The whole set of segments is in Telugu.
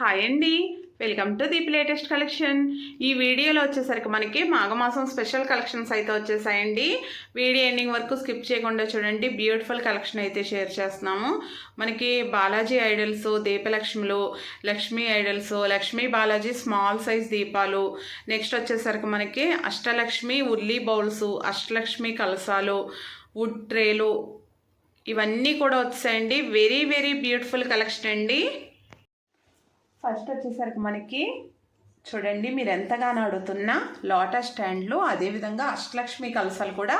హాయ్ అండి. Welcome to Deep latest collection ఈ వీడియోలో వచ్చేసరికి మనకి మాఘమాసం స్పెషల్ కలెక్షన్స్ అయితే వచ్చేసాయండి. వీడియో ఎండింగ్ వరకు స్కిప్ చేయకుండా చూడండి. బ్యూటిఫుల్ కలెక్షన్ అయితే షేర్ చేస్తున్నాము. మనకి Balaji idols దీపలక్ష్మిలు Lakshmi idols Lakshmi Balaji small size దీపాలు. నెక్స్ట్ వచ్చేసరికి మనకి అష్టలక్ష్మి ఉల్లి బౌల్స్ అష్టలక్ష్మి కలసాలు వుడ్ ట్రేలు ఇవన్నీ కూడా వచ్చాయండి వెరీ వెరీ బ్యూటిఫుల్ కలెక్షన్ అండి. ఫస్ట్ వచ్చేసరికి మనకి చూడండి మీరు ఎంతగానో అడుగుతున్న లోటస్ స్టాండ్లు అదేవిధంగా అష్టలక్ష్మి కలసాలు కూడా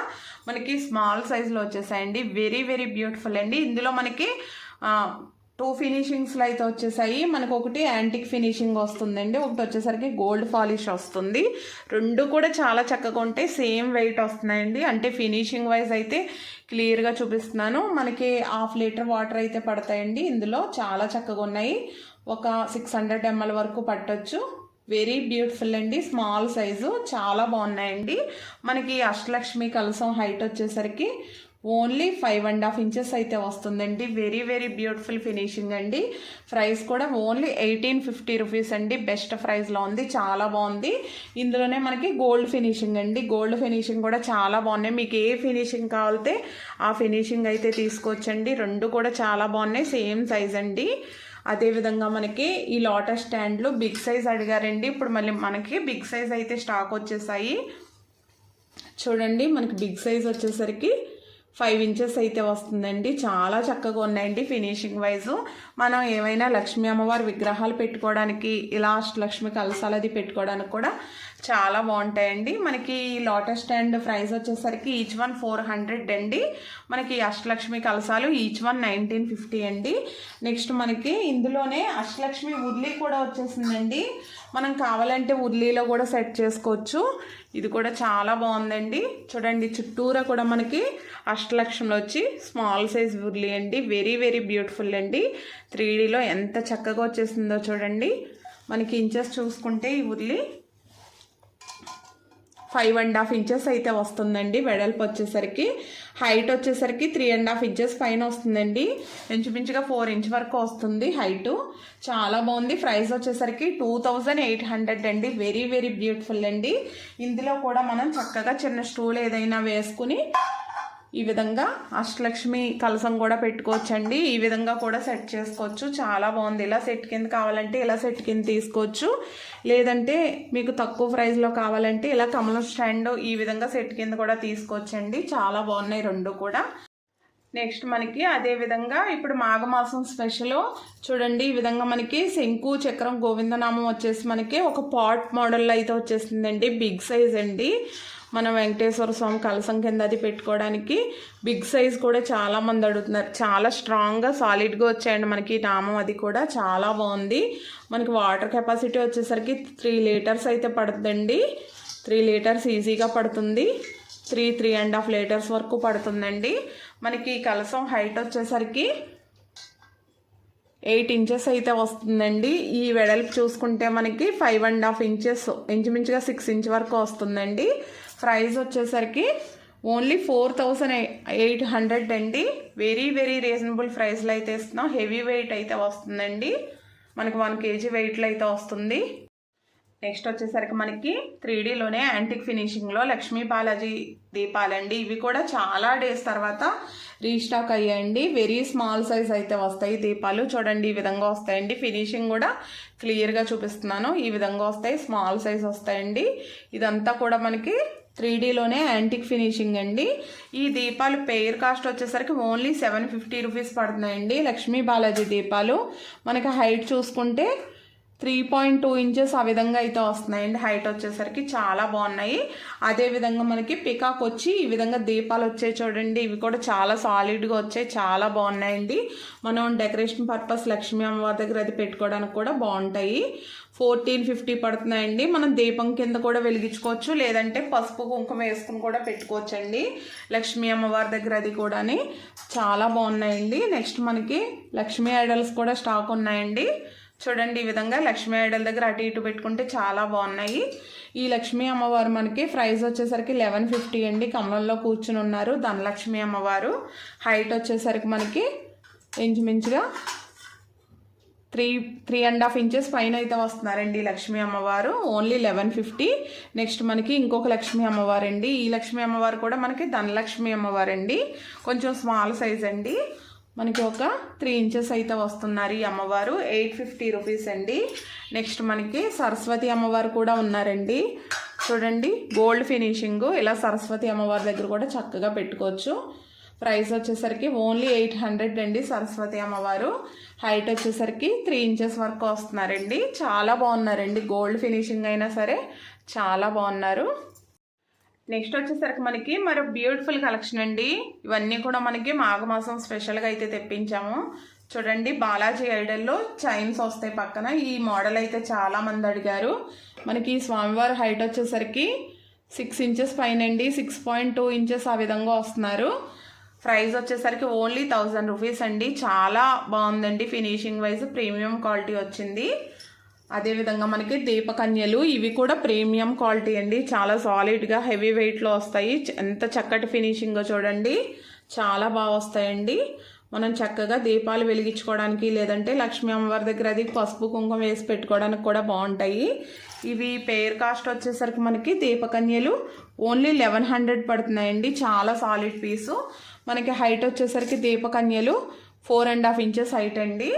మనకి స్మాల్ సైజులో వచ్చేసాయండి. వెరీ వెరీ బ్యూటిఫుల్ అండి. ఇందులో మనకి టూ ఫినిషింగ్స్లో అయితే వచ్చేసాయి. మనకు ఒకటి యాంటిక్ ఫినిషింగ్ వస్తుందండి. ఒకటి వచ్చేసరికి గోల్డ్ పాలిష్ వస్తుంది. రెండు కూడా చాలా చక్కగా ఉంటాయి సేమ్ వెయిట్ వస్తున్నాయండి. అంటే ఫినిషింగ్ వైజ్ అయితే క్లియర్గా చూపిస్తున్నాను. మనకి హాఫ్ లీటర్ వాటర్ అయితే పడతాయండి. ఇందులో చాలా చక్కగా ఉన్నాయి. ఒక సిక్స్ హండ్రెడ్ ఎంఎల్ వరకు పట్టొచ్చు. వెరీ బ్యూటిఫుల్ అండి. స్మాల్ సైజు చాలా బాగున్నాయండి. మనకి అష్టలక్ష్మి కలసం హైట్ వచ్చేసరికి only five and half inches అయితే వస్తుందండి. వెరీ వెరీ బ్యూటిఫుల్ ఫినిషింగ్ అండి. ప్రైస్ కూడా ఓన్లీ ఎయిటీన్ ఫిఫ్టీ రూపీస్ అండి. బెస్ట్ ప్రైస్లో ఉంది. చాలా బాగుంది. ఇందులోనే మనకి గోల్డ్ ఫినిషింగ్ అండి. గోల్డ్ ఫినిషింగ్ కూడా చాలా బాగున్నాయి. మీకు ఏ ఫినిషింగ్ కావాలితే ఆ ఫినిషింగ్ అయితే తీసుకోవచ్చండి. రెండు కూడా చాలా బాగున్నాయి. సేమ్ సైజ్ అండి. అదేవిధంగా మనకి ఈ లోటస్ స్టాండ్లు బిగ్ సైజ్ అడిగారండి. ఇప్పుడు మళ్ళీ మనకి బిగ్ సైజ్ అయితే స్టాక్ వచ్చేసాయి. చూడండి మనకి బిగ్ సైజ్ వచ్చేసరికి ఫైవ్ ఇంచెస్ అయితే వస్తుందండి. చాలా చక్కగా ఉన్నాయండి ఫినిషింగ్ వైజు. మనం ఏమైనా లక్ష్మీ అమ్మవారి విగ్రహాలు పెట్టుకోవడానికి ఇలా అష్టలక్ష్మి కలసాలు అది పెట్టుకోవడానికి కూడా చాలా బాగుంటాయండి. మనకి లోటస్ స్టాండ్ ప్రైస్ వచ్చేసరికి ఈచ్ వన్ ఫోర్ హండ్రెడ్ అండి. మనకి అష్టలక్ష్మి కలసాలు ఈచ్ వన్ నైన్టీన్ ఫిఫ్టీ అండి. నెక్స్ట్ మనకి ఇందులోనే అష్టలక్ష్మి ఉర్లీ కూడా వచ్చేసిందండి. మనం కావాలంటే ఉర్లీలో కూడా సెట్ చేసుకోవచ్చు. ఇది కూడా చాలా బాగుందండి. చూడండి చుట్టూరా కూడా మనకి అష్టలక్ష్మిలో వచ్చి స్మాల్ సైజ్ ఉర్లీ అండి. వెరీ వెరీ బ్యూటిఫుల్ అండి. త్రీ డీలో ఎంత చక్కగా వచ్చేసిందో చూడండి. మనకి ఇంచెస్ చూసుకుంటే ఈ urli five and half inches అయితే వస్తుందండి వెడల్పు వచ్చేసరికి. హైట్ వచ్చేసరికి త్రీ అండ్ హాఫ్ ఇంచెస్ పైన వస్తుందండి. ఇంచుమించుగా ఫోర్ ఇంచ్ వరకు వస్తుంది హైట్. చాలా బాగుంది. ప్రైస్ వచ్చేసరికి టూ థౌజండ్ ఎయిట్ హండ్రెడ్ అండి. వెరీ వెరీ బ్యూటిఫుల్ అండి. ఇందులో కూడా మనం చక్కగా చిన్న స్టూల్ ఏదైనా వేసుకుని ఈ విధంగా అష్టలక్ష్మి కలసం కూడా పెట్టుకోవచ్చండి. ఈ విధంగా కూడా సెట్ చేసుకోవచ్చు. చాలా బాగుంది. ఇలా సెట్ కింద కావాలంటే ఇలా సెట్ కింద తీసుకోవచ్చు. లేదంటే మీకు తక్కువ ప్రైస్లో కావాలంటే ఇలా కమలం స్టాండ్ ఈ విధంగా సెట్ కింద కూడా తీసుకోవచ్చండి. చాలా బాగున్నాయి రెండు కూడా. నెక్స్ట్ మనకి అదే విధంగా ఇప్పుడు మాఘమాసం స్పెషల్ చూడండి. ఈ విధంగా మనకి శంకు చక్రం గోవిందనామం వచ్చేసి మనకి ఒక పాట్ మోడల్లో అయితే వచ్చేసిందండి. బిగ్ సైజ్ అండి. మన వెంకటేశ్వర స్వామి కలసం కింద అది పెట్టుకోవడానికి బిగ్ సైజ్ కూడా చాలా మంది అడుగుతున్నారు. చాలా స్ట్రాంగ్గా సాలిడ్గా వచ్చాయండి మనకి నామం. అది కూడా చాలా బాగుంది. మనకి వాటర్ కెపాసిటీ వచ్చేసరికి త్రీ లీటర్స్ అయితే పడుతుందండి. త్రీ లీటర్స్ ఈజీగా పడుతుంది. Three three and half litres వరకు పడుతుందండి. మనకి కలసం హైట్ వచ్చేసరికి ఎయిట్ ఇంచెస్ అయితే వస్తుందండి. ఈ వెడల్పు చూసుకుంటే మనకి ఫైవ్ అండ్ హాఫ్ ఇంచెస్ ఇంచుమించుగా సిక్స్ ఇంచ్ వరకు వస్తుందండి. ప్రైస్ వచ్చేసరికి only four thousand eight hundred అండి. వెరీ వెరీ రీజనబుల్ ప్రైస్లో అయితే ఇస్తున్నాం. హెవీ వెయిట్ అయితే వస్తుందండి. మనకు వన్ కేజీ వెయిట్లో అయితే వస్తుంది. నెక్స్ట్ వచ్చేసరికి మనకి త్రీ డీలోనే యాంటిక్ ఫినిషింగ్లో లక్ష్మీ బాలాజీ దీపాలండి. ఇవి కూడా చాలా డేస్ తర్వాత రీస్టాక్ అయ్యాయండి. వెరీ స్మాల్ సైజ్ అయితే వస్తాయి దీపాలు. చూడండి ఈ విధంగా వస్తాయండి. ఫినిషింగ్ కూడా క్లియర్గా చూపిస్తున్నాను. ఈ విధంగా వస్తాయి. స్మాల్ సైజ్ వస్తాయండి. ఇదంతా కూడా మనకి త్రీ డీలోనే యాంటిక్ ఫినిషింగ్ అండి. ఈ దీపాలు పెయిర్ కాస్ట్ వచ్చేసరికి ఓన్లీ సెవెన్ ఫిఫ్టీ రూపీస్ పడుతున్నాయండి లక్ష్మీ బాలాజీ దీపాలు. మనకి హైట్ చూసుకుంటే త్రీ పాయింట్ టూ ఇంచెస్ ఆ విధంగా అయితే వస్తున్నాయండి హైట్ వచ్చేసరికి చాలా బాగున్నాయి. అదేవిధంగా మనకి పికాక్ వచ్చి ఈ విధంగా దీపాలు వచ్చాయి చూడండి. ఇవి కూడా చాలా సాలిడ్గా వచ్చాయి. చాలా బాగున్నాయండి. మనం డెకరేషన్ పర్పస్ లక్ష్మీ అమ్మవారి దగ్గర అది పెట్టుకోవడానికి కూడా బాగుంటాయి. ఫోర్టీన్ ఫిఫ్టీ పడుతున్నాయండి. మనం దీపం కింద కూడా వెలిగించుకోవచ్చు. లేదంటే పసుపు కుంకుమ వేసుకుని కూడా పెట్టుకోవచ్చు అండి లక్ష్మీ అమ్మవారి దగ్గర అది కూడాని చాలా బాగున్నాయండి. నెక్స్ట్ మనకి లక్ష్మీ ఐడల్స్ కూడా స్టాక్ ఉన్నాయండి. చూడండి ఈ విధంగా లక్ష్మీ ఐడల్ దగ్గర అటు ఇటు పెట్టుకుంటే చాలా బాగున్నాయి. ఈ లక్ష్మీ అమ్మవారు మనకి ప్రైస్ వచ్చేసరికి లెవెన్ ఫిఫ్టీ అండి. కమలంలో కూర్చుని ఉన్నారు ధనలక్ష్మి అమ్మవారు. హైట్ వచ్చేసరికి మనకి ఇంచుమించుగా three three and half inches పైన అయితే వస్తున్నారండి లక్ష్మీ అమ్మవారు. Only eleven fifty. నెక్స్ట్ మనకి ఇంకొక లక్ష్మీ అమ్మవారు అండి ఈ లక్ష్మీ అమ్మవారు కూడా మనకి ధనలక్ష్మి అమ్మవారు అండి కొంచెం స్మాల్ సైజ్ అండి. మనకి ఒక త్రీ ఇంచెస్ అయితే వస్తున్నారు ఈ అమ్మవారు. ఎయిట్ ఫిఫ్టీ రూపీస్ అండి. నెక్స్ట్ మనకి సరస్వతి అమ్మవారు కూడా ఉన్నారండి. చూడండి గోల్డ్ ఫినిషింగ్ ఇలా సరస్వతి అమ్మవారి దగ్గర కూడా చక్కగా పెట్టుకోవచ్చు. ప్రైస్ వచ్చేసరికి ఓన్లీ ఎయిట్ హండ్రెడ్ అండి సరస్వతి అమ్మవారు. హైట్ వచ్చేసరికి త్రీ ఇంచెస్ వరకు వస్తున్నారండి. చాలా బాగున్నారండి. గోల్డ్ ఫినిషింగ్ అయినా సరే చాలా బాగున్నారు. నెక్స్ట్ వచ్చేసరికి మనకి మరో బ్యూటిఫుల్ కలెక్షన్ అండి. ఇవన్నీ కూడా మనకి మాఘమాసం స్పెషల్గా అయితే తెప్పించాము. చూడండి బాలాజీ ఐడల్లో చైన్స్ వస్తాయి పక్కన. ఈ మోడల్ అయితే చాలా మంది అడిగారు. మనకి స్వామివారి హైట్ వచ్చేసరికి సిక్స్ ఇంచెస్ పైన అండి. సిక్స్ పాయింట్ టూ ఇంచెస్ ఆ విధంగా వస్తున్నారు. ప్రైస్ వచ్చేసరికి ఓన్లీ థౌజండ్ రూపీస్ అండి. చాలా బాగుందండి. ఫినిషింగ్ వైజ్ ప్రీమియం క్వాలిటీ వచ్చింది. అదేవిధంగా మనకి దీపకన్యలు ఇవి కూడా ప్రీమియం క్వాలిటీ అండి. చాలా సాలిడ్గా హెవీ వెయిట్లో వస్తాయి. ఎంత చక్కటి ఫినిషింగ్ చూడండి. చాలా బాగా వస్తాయండి. మనం చక్కగా దీపాలు వెలిగించుకోవడానికి లేదంటే లక్ష్మీ అమ్మవారి దగ్గర అది పసుపు కుంకుమ వేసి పెట్టుకోవడానికి కూడా బాగుంటాయి. ఇవి పేర్ కాస్ట్ వచ్చేసరికి మనకి దీపకన్యలు ఓన్లీ లెవెన్ హండ్రెడ్ పడుతున్నాయండి. చాలా సాలిడ్ పీసు మనకి హైట్ వచ్చేసరికి దీపకన్యలు four and half inches height అండి.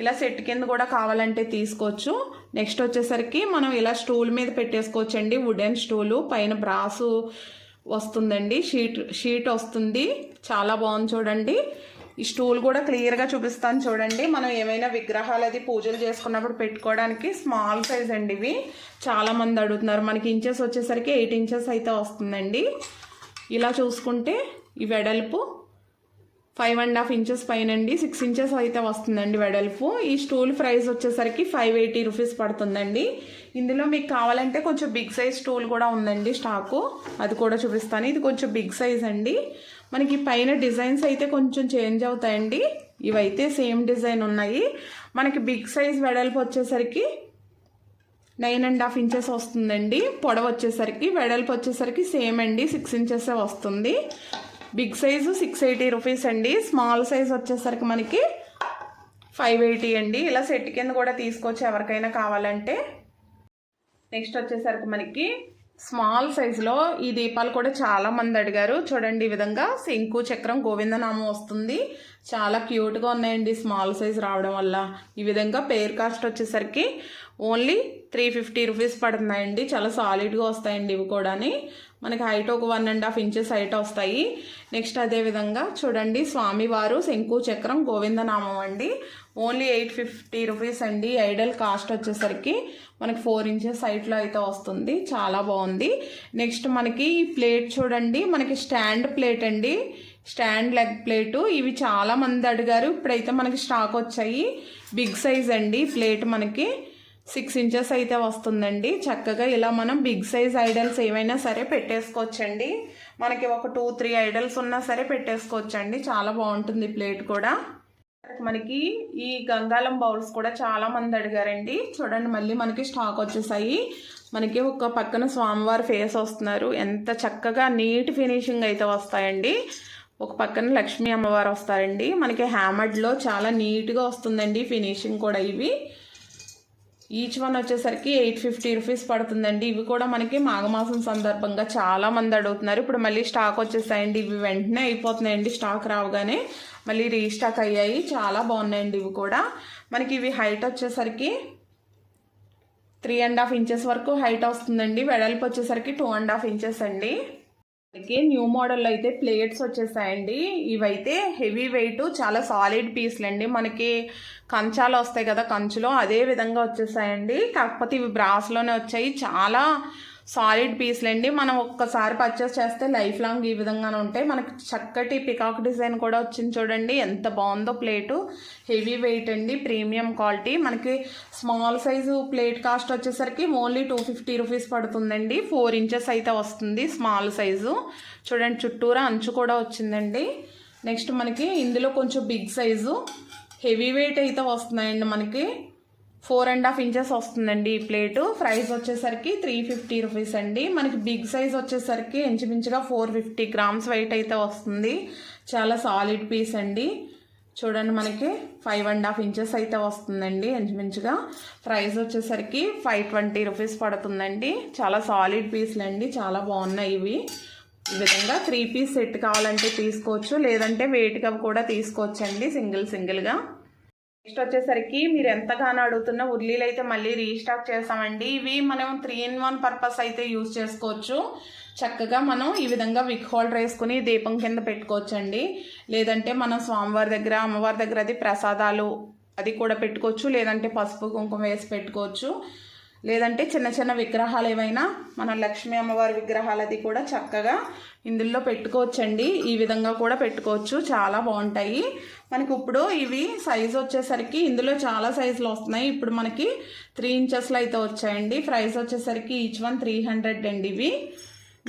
ఇలా సెట్ కింద కూడా కావాలంటే తీసుకోవచ్చు. నెక్స్ట్ వచ్చేసరికి మనం ఇలా స్టూల్ మీద పెట్టేసుకోవచ్చు అండి వుడెన్ స్టూలు పైన బ్రాసు వస్తుందండి. షీట్ షీట్ వస్తుంది. చాలా బాగుంది చూడండి. ఈ స్టూల్ కూడా క్లియర్గా చూపిస్తాను చూడండి. మనం ఏమైనా విగ్రహాలు అది పూజలు చేసుకున్నప్పుడు పెట్టుకోవడానికి స్మాల్ సైజ్ అండి ఇవి. చాలామంది అడుగుతున్నారు. మనకి ఇంచెస్ వచ్చేసరికి ఎయిట్ ఇంచెస్ అయితే వస్తుందండి. ఇలా చూసుకుంటే ఈ వెడల్పు ఫైవ్ అండ్ హాఫ్ ఇంచెస్ పైన అండి సిక్స్ ఇంచెస్ అయితే వస్తుందండి వెడల్పు. ఈ స్టూల్ ప్రైస్ వచ్చేసరికి ఫైవ్ ఎయిటీ రూపీస్ పడుతుందండి. ఇందులో మీకు కావాలంటే కొంచెం బిగ్ సైజ్ స్టూల్ కూడా ఉందండి స్టాకు. అది కూడా చూపిస్తాను. ఇది కొంచెం బిగ్ సైజ్ అండి. మనకి పైన డిజైన్స్ అయితే కొంచెం చేంజ్ అవుతాయండి. ఇవైతే సేమ్ డిజైన్ ఉన్నాయి. మనకి బిగ్ సైజ్ వెడల్పు వచ్చేసరికి నైన్ అండ్ హాఫ్ ఇంచెస్ వస్తుందండి. పొడవ వచ్చేసరికి వెడల్పు వచ్చేసరికి సేమ్ అండి. సిక్స్ ఇంచెస్ వస్తుంది. Big size six eighty rupees అండి. స్మాల్ సైజ్ వచ్చేసరికి మనకి ఫైవ్ ఎయిటీ అండి. ఇలా సెట్ కింద కూడా తీసుకోవచ్చు ఎవరికైనా కావాలంటే. నెక్స్ట్ వచ్చేసరికి మనకి స్మాల్ సైజులో ఈ దీపాలు కూడా చాలా మంది అడిగారు. చూడండి ఈ విధంగా శంకు చక్రం గోవిందనామం వస్తుంది. చాలా క్యూట్గా ఉన్నాయండి స్మాల్ సైజ్ రావడం వల్ల. ఈ విధంగా పేర్ కాస్ట్ వచ్చేసరికి ఓన్లీ త్రీ ఫిఫ్టీ రూపీస్ పడుతున్నాయండి. చాలా సాలిడ్గా వస్తాయండి ఇవి కూడాని. మనకి హైట్ ఒక one and half inches height వస్తాయి. నెక్స్ట్ అదేవిధంగా చూడండి స్వామివారు శంకు చక్రం గోవిందనామం అండి. ఓన్లీ ఎయిట్ ఫిఫ్టీ రూపీస్ అండి. ఐడల్ కాస్ట్ వచ్చేసరికి మనకి ఫోర్ ఇంచెస్ హైట్లో అయితే వస్తుంది. చాలా బాగుంది. నెక్స్ట్ మనకి ఈ ప్లేట్ చూడండి. మనకి స్టాండ్ ప్లేట్ అండి. స్టాండ్ లెగ్ ప్లేటు ఇవి చాలా మంది అడిగారు. ఇప్పుడైతే మనకి స్టాక్ వచ్చాయి. బిగ్ సైజ్ అండి. ప్లేట్ మనకి సిక్స్ ఇంచెస్ అయితే వస్తుందండి. చక్కగా ఇలా మనం బిగ్ సైజ్ ఐడల్స్ ఏవైనా సరే పెట్టేసుకోవచ్చండి. మనకి ఒక టూ త్రీ ఐడల్స్ ఉన్నా సరే పెట్టేసుకోవచ్చండి. చాలా బాగుంటుంది ప్లేట్ కూడా. మనకి ఈ గంగాలం బౌల్స్ కూడా చాలా మంది అడిగారండి. చూడండి మళ్ళీ మనకి స్టాక్ వచ్చేసాయి. మనకి ఒక పక్కన స్వామివారి ఫేస్ వస్తున్నారు. ఎంత చక్కగా నీట్ ఫినిషింగ్ అయితే వస్తాయండి. ఒక పక్కన లక్ష్మీ అమ్మవారు వస్తారండి. మనకి హ్యామర్డ్లో చాలా నీట్గా వస్తుందండి ఫినిషింగ్ కూడా ఇవి. ఈచ్ వన్ వచ్చేసరికి ఎయిట్ ఫిఫ్టీ రూపీస్ పడుతుందండి. ఇవి కూడా మనకి మాఘమాసం సందర్భంగా చాలా మంది అడుగుతున్నారు. ఇప్పుడు మళ్ళీ స్టాక్ వచ్చేసాయండి. ఇవి వెంటనే అయిపోతున్నాయండి. స్టాక్ రావగానే మళ్ళీ రీస్టాక్ అయ్యాయి. చాలా బాగున్నాయండి ఇవి కూడా. మనకి ఇవి హైట్ వచ్చేసరికి త్రీ అండ్ హాఫ్ ఇంచెస్ వరకు హైట్ వస్తుందండి. వెడల్పు వచ్చేసరికి టూ అండ్ హాఫ్ ఇంచెస్ అండి. మనకి న్యూ మోడల్ అయితే ప్లేట్స్ వచ్చేసాయండి. ఇవైతే హెవీ వెయిట్ చాలా సాలిడ్ పీస్లు అండి. మనకి కంచాలు వస్తాయి కదా కంచులో అదే విధంగా వచ్చేసాయండి. కాకపోతే ఇవి బ్రాస్లోనే వచ్చాయి. చాలా సాలిడ్ పీస్లు అండి మనం ఒక్కసారి పర్చేస్ చేస్తే లైఫ్ లాంగ్ ఈ విధంగానే ఉంటాయి. మనకి చక్కటి పికాక్ డిజైన్ కూడా వచ్చింది చూడండి. ఎంత బాగుందో ప్లేటు హెవీ వెయిట్ అండి. ప్రీమియం క్వాలిటీ మనకి స్మాల్ సైజు ప్లేట్ కాస్ట్ వచ్చేసరికి ఓన్లీ టూ ఫిఫ్టీ రూపీస్ పడుతుందండి. ఫోర్ ఇంచెస్ అయితే వస్తుంది స్మాల్ సైజు చూడండి చుట్టూరా అంచు కూడా వచ్చిందండి. నెక్స్ట్ మనకి ఇందులో కొంచెం బిగ్ సైజు హెవీ వెయిట్ అయితే వస్తున్నాయండి మనకి. ఫోర్ అండ్ హాఫ్ ఇంచెస్ వస్తుందండి ఈ ప్లేటు. ప్రైస్ వచ్చేసరికి త్రీ ఫిఫ్టీ రూపీస్ అండి. మనకి బిగ్ సైజ్ వచ్చేసరికి ఇంచుమించుగా ఫోర్ ఫిఫ్టీ గ్రామ్స్ వెయిట్ అయితే వస్తుంది. చాలా సాలిడ్ పీస్ అండి. చూడండి మనకి ఫైవ్ అండ్ హాఫ్ ఇంచెస్ అయితే వస్తుందండి ఇంచుమించుగా. ప్రైస్ వచ్చేసరికి ఫైవ్ ట్వంటీ రూపీస్ పడుతుందండి. చాలా సాలిడ్ పీస్లు అండి. చాలా బాగున్నాయి ఇవి. ఈ విధంగా త్రీ పీస్ సెట్ కావాలంటే తీసుకోవచ్చు. లేదంటే వెయిట్గా కూడా తీసుకోవచ్చండి సింగిల్ సింగిల్గా. నెక్స్ట్ వచ్చేసరికి మీరు ఎంతగానో అడుగుతున్న ఉర్లీలు అయితే మళ్ళీ రీస్టాక్ చేస్తామండి. ఇవి మనం త్రీ ఇన్ వన్ పర్పస్ అయితే యూజ్ చేసుకోవచ్చు. చక్కగా మనం ఈ విధంగా విక్ హోల్డర్ వేసుకుని దీపం కింద పెట్టుకోవచ్చండి. లేదంటే మనం స్వామివారి దగ్గర అమ్మవారి దగ్గర అది ప్రసాదాలు అది కూడా పెట్టుకోవచ్చు. లేదంటే పసుపు కుంకుమ వేసి పెట్టుకోవచ్చు. లేదంటే చిన్న చిన్న విగ్రహాలు ఏవైనా మన లక్ష్మీ అమ్మవారి విగ్రహాలు అది కూడా చక్కగా ఇందులో పెట్టుకోవచ్చండి. ఈ విధంగా కూడా పెట్టుకోవచ్చు. చాలా బాగుంటాయి. మనకి ఇప్పుడు ఇవి సైజు వచ్చేసరికి ఇందులో చాలా సైజులు వస్తున్నాయి. ఇప్పుడు మనకి త్రీ ఇంచెస్లో అయితే వచ్చాయండి. ప్రైస్ వచ్చేసరికి ఈచ్ వన్ త్రీ హండ్రెడ్ అండి ఇవి.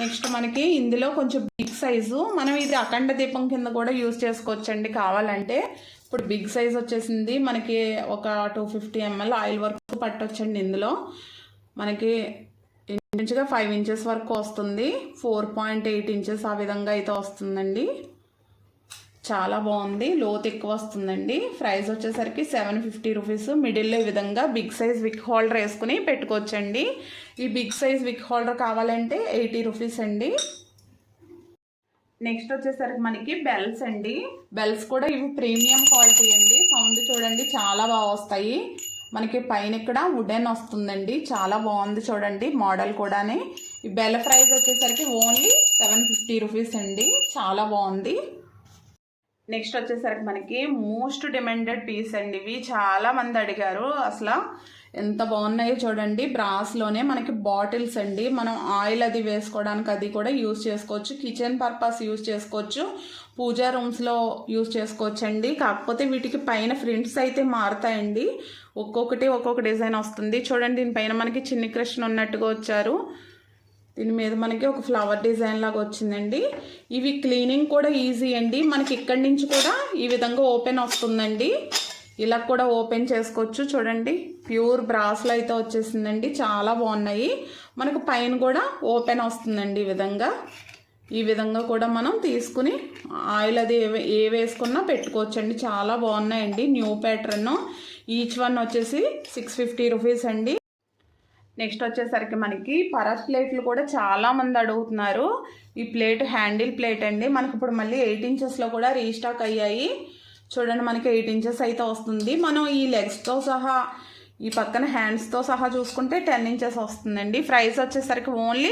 నెక్స్ట్ మనకి ఇందులో కొంచెం బిగ్ సైజు మనం ఇది అఖండ దీపం కింద కూడా యూజ్ చేసుకోవచ్చండి కావాలంటే. ఇప్పుడు బిగ్ సైజ్ వచ్చేసింది. మనకి ఒక టూ ఫిఫ్టీ ఎంఎల్ ఆయిల్ వర్క్ పట్టొచ్చండి ఇందులో. మనకి ఇంచుగా ఫైవ్ ఇంచెస్ వరకు వస్తుంది. ఫోర్ పాయింట్ ఎయిట్ ఇంచెస్ ఆ విధంగా అయితే వస్తుందండి. చాలా బాగుంది. లోత్ ఎక్కువ వస్తుందండి. ప్రైస్ వచ్చేసరికి సెవెన్ ఫిఫ్టీ రూపీస్ మిడిల్లో ఈ విధంగా బిగ్ సైజ్ విక్ హోల్డర్ వేసుకుని పెట్టుకోవచ్చండి. ఈ బిగ్ సైజ్ విక్ హోల్డర్ కావాలంటే ఎయిటీ రూపీస్ అండి. నెక్స్ట్ వచ్చేసరికి మనకి బెల్స్ అండి. బెల్స్ కూడా ఇవి ప్రీమియం క్వాలిటీ అండి. సౌండ్ చూడండి చాలా బాగా వస్తాయి. మనకి పైన ఇక్కడ వుడెన్ వస్తుందండి. చాలా బాగుంది చూడండి మోడల్ కూడానే. ఈ బెల్ ప్రైస్ వచ్చేసరికి ఓన్లీ సెవెన్ ఫిఫ్టీ రూపీస్ అండి. చాలా బాగుంది. నెక్స్ట్ వచ్చేసరికి మనకి మోస్ట్ డిమాండెడ్ పీస్ అండి ఇవి. చాలా మంది అడిగారు అసలు ఎంత బాగున్నాయో చూడండి. బ్రాస్లోనే మనకి బాటిల్స్ అండి. మనం ఆయిల్ అది వేసుకోవడానికి అది కూడా యూజ్ చేసుకోవచ్చు. కిచెన్ పర్పస్ యూజ్ చేసుకోవచ్చు. పూజా రూమ్స్లో యూజ్ చేసుకోవచ్చు అండి కాకపోతే వీటికి పైన ఫ్రింట్స్ అయితే మారుతాయండి. ఒక్కొక్కటి ఒక్కొక్క డిజైన్ వస్తుంది. చూడండి దీనిపైన మనకి చిన్ని కృష్ణ ఉన్నట్టుగా వచ్చారు. దీని మీద మనకి ఒక ఫ్లవర్ డిజైన్ లాగా వచ్చిందండి. ఇవి క్లీనింగ్ కూడా ఈజీ అండి. మనకి ఇక్కడి నుంచి కూడా ఈ విధంగా ఓపెన్ వస్తుందండి. ఇలా కూడా ఓపెన్ చేసుకోవచ్చు. చూడండి ప్యూర్ బ్రాస్లో అయితే వచ్చేసిందండి. చాలా బాగున్నాయి. మనకు పైన కూడా ఓపెన్ వస్తుందండి ఈ విధంగా. ఈ విధంగా కూడా మనం తీసుకుని ఆయిల్ అది ఏ వేసుకున్నా పెట్టుకోవచ్చండి. చాలా బాగున్నాయండి. న్యూ ప్యాటర్న్ ఈచ్ వన్ వచ్చేసి సిక్స్ ఫిఫ్టీ రూపీస్ అండి. నెక్స్ట్ వచ్చేసరికి మనకి పరస్ ప్లేట్లు కూడా చాలా మంది అడుగుతున్నారు. ఈ ప్లేట్ హ్యాండిల్ ప్లేట్ అండి. మనకి ఇప్పుడు మళ్ళీ ఎయిట్ ఇంచెస్లో కూడా రీస్టాక్ అయ్యాయి. చూడండి మనకి ఎయిట్ ఇంచెస్ అయితే వస్తుంది. మనం ఈ లెగ్స్తో సహా ఈ పక్కన హ్యాండ్స్తో సహా చూసుకుంటే టెన్ ఇంచెస్ వస్తుందండి. ప్రైస్ వచ్చేసరికి ఓన్లీ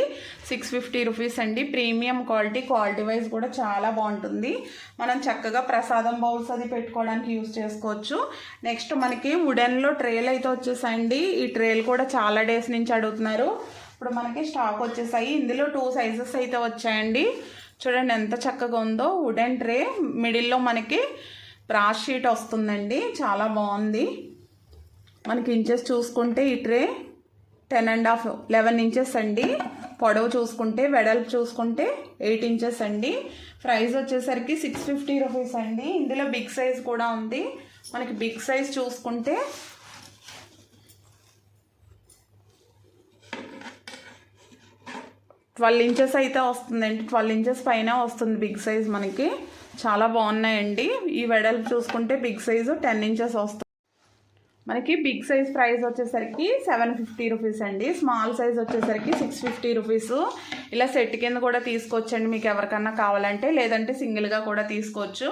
సిక్స్ ఫిఫ్టీ రూపీస్ అండి. ప్రీమియం క్వాలిటీ క్వాలిటీ వైజ్ కూడా చాలా బాగుంటుంది. మనం చక్కగా ప్రసాదం బౌల్స్ అది పెట్టుకోవడానికి యూస్ చేసుకోవచ్చు. నెక్స్ట్ మనకి వుడెన్లో ట్రేలు అయితే వచ్చేసాయండి. ఈ ట్రేలు కూడా చాలా డేస్ నుంచి అడుగుతున్నారు. ఇప్పుడు మనకి స్టాక్ వచ్చేసాయి. ఇందులో టూ సైజెస్ అయితే వచ్చాయండి. చూడండి ఎంత చక్కగా ఉందో. వుడెన్ ట్రే మిడిల్లో మనకి బ్రాష్ షీట్ వస్తుందండి. చాలా బాగుంది. మనకి ఇంచెస్ చూసుకుంటే ఈ tray ten and half eleven inches అండి. పొడవు చూసుకుంటే వెడల్పు చూసుకుంటే ఎయిట్ ఇంచెస్ అండి. ప్రైస్ వచ్చేసరికి సిక్స్ ఫిఫ్టీ రూపీస్ అండి. ఇందులో బిగ్ సైజ్ కూడా ఉంది. మనకి బిగ్ సైజ్ చూసుకుంటే ట్వెల్వ్ ఇంచెస్ అయితే వస్తుందండి. ట్వెల్వ్ ఇంచెస్ పైన వస్తుంది బిగ్ సైజ్ మనకి. చాలా బాగున్నాయండి. ఈ వెడల్పు చూసుకుంటే బిగ్ సైజు టెన్ ఇంచెస్ వస్తుంది. మనకి బిగ్ సైజ్ ప్రైస్ వచ్చేసరికి సెవెన్ ఫిఫ్టీ రూపీస్ అండి. స్మాల్ సైజ్ వచ్చేసరికి సిక్స్ ఫిఫ్టీ రూపీస్. ఇలా సెట్ కింద కూడా తీసుకోవచ్చండి. మీకు ఎవరికన్నా కావాలంటే లేదంటే సింగిల్గా కూడా తీసుకోవచ్చు.